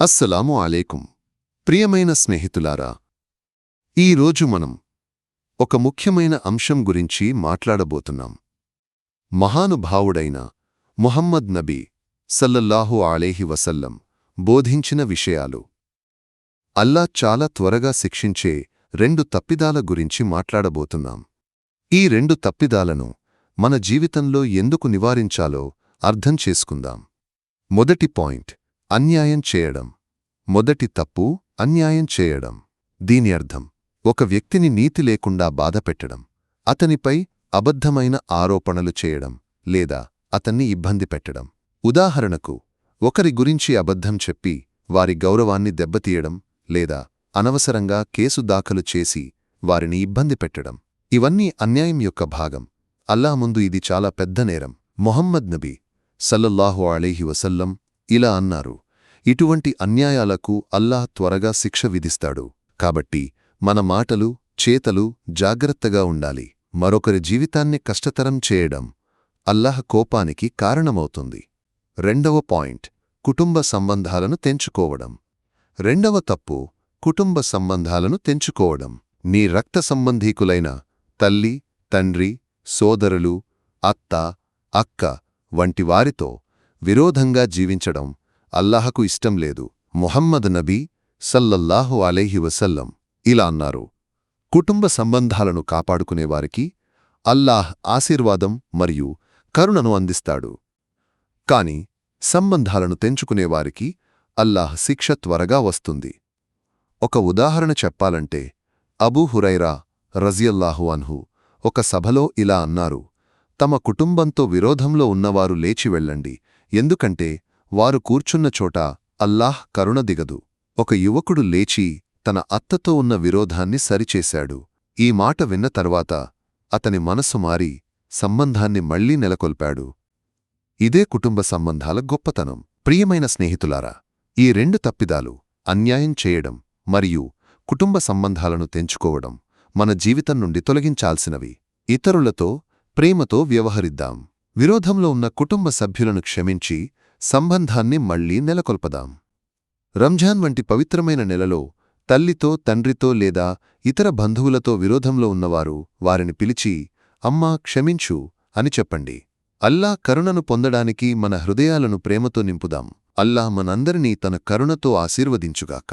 అస్సలాము అలేకుం. ప్రియమైన స్నేహితులారా ఈరోజు మనం ఒక ముఖ్యమైన అంశం గురించి మాట్లాడబోతున్నాం. మహానుభావుడైన ముహమ్మద్ నబీ సల్లల్లాహు ఆలేహి వసల్లం బోధించిన విషయాలు. అల్లా చాలా త్వరగా శిక్షించే రెండు తప్పిదాల గురించి మాట్లాడబోతున్నాం. ఈ రెండు తప్పిదాలను మన జీవితంలో ఎందుకు నివారించాలో అర్థం చేసుకుందాం. మొదటి పాయింట్ అన్యాయం చేయడం. మొదటి తప్పు అన్యాయం చేయడం. దీని అర్థం ఒక వ్యక్తిని నీతి లేకుండా బాధపెట్టడం అతనిపై అబద్ధమైన ఆరోపణలు చేయడం లేదా అతన్ని ఇబ్బంది పెట్టడం. ఉదాహరణకు ఒకరి గురించి అబద్ధం చెప్పి వారి గౌరవాన్ని దెబ్బతీయడం లేదా అనవసరంగా కేసు దాఖలు చేసి వారిని ఇబ్బంది పెట్టడం. ఇవన్నీ అన్యాయం యొక్క భాగం. అల్లా ముందు ఇది చాలా పెద్ద నేరం. మొహమ్మద్ నబీ సల్లల్లాహు అలీహి వసల్లం ఇలా అన్నారు. ఇటువంటి అన్యాయాలకు అల్లాహ్ త్వరగా శిక్ష విధిస్తాడు. కాబట్టి మన మాటలు చేతలు జాగ్రత్తగా ఉండాలి. మరొకరి జీవితాన్ని కష్టతరం చేయడం అల్లాహ్ కోపానికి కారణమవుతుంది. రెండవ పాయింట్ కుటుంబ సంబంధాలను తెంచుకోవడం. రెండవ తప్పు కుటుంబ సంబంధాలను తెంచుకోవడం. నీ రక్త సంబంధీకులైన తల్లి తండ్రి సోదరులు అత్త అక్క వంటి వారితో విరోధంగా జీవించడం అల్లాహకు ఇష్టం లేదు. మొహమ్మద్ నబీ సల్లల్లాహు అలైహి వసల్లం ఇలా అన్నారు. కుటుంబ సంబంధాలను కాపాడుకునేవారికి అల్లాహ్ ఆశీర్వాదం మరియు కరుణను అందిస్తాడు. కాని సంబంధాలను తెంచుకునేవారికి అల్లాహ్ శిక్ష త్వరగా వస్తుంది. ఒక ఉదాహరణ చెప్పాలంటే అబూ హురైరా రజియల్లాహు అన్హు ఒక సభలో ఇలా అన్నారు. తమ కుటుంబంతో విరోధంలో ఉన్నవారు లేచి వెళ్ళండి. ఎందుకంటే వారు కూర్చున్న చోట అల్లాహ్ కరుణ దిగదు. ఒక యువకుడు లేచి తన అత్తతో ఉన్న విరోధాన్ని సరిచేశాడు. ఈ మాట విన్న తర్వాత అతని మనసు మారి సంబంధాన్ని మళ్ళీ నెలకొల్పాడు. ఇదే కుటుంబ సంబంధాల గొప్పతనం. ప్రియమైన స్నేహితులారా ఈ రెండు తప్పిదాలు అన్యాయం చేయడం మరియు కుటుంబ సంబంధాలను తెంచుకోవడం మన జీవితం నుండి తొలగించాల్సినవి. ఇతరులతో ప్రేమతో వ్యవహరిద్దాం. విరోధంలో ఉన్న కుటుంబ సభ్యులను క్షమించి సంబంధాన్ని మళ్ళీ నెలకొల్పదాం. రంజాన్ వంటి పవిత్రమైన నెలలో తల్లితో తండ్రితో లేదా ఇతర బంధువులతో విరోధంలో ఉన్నవారు వారిని పిలిచి అమ్మా క్షమించు అని చెప్పండి. అల్లా కరుణను పొందడానికి మన హృదయాలను ప్రేమతో నింపుదాం. అల్లా మనందరినీ తన కరుణతో ఆశీర్వదించుగాక.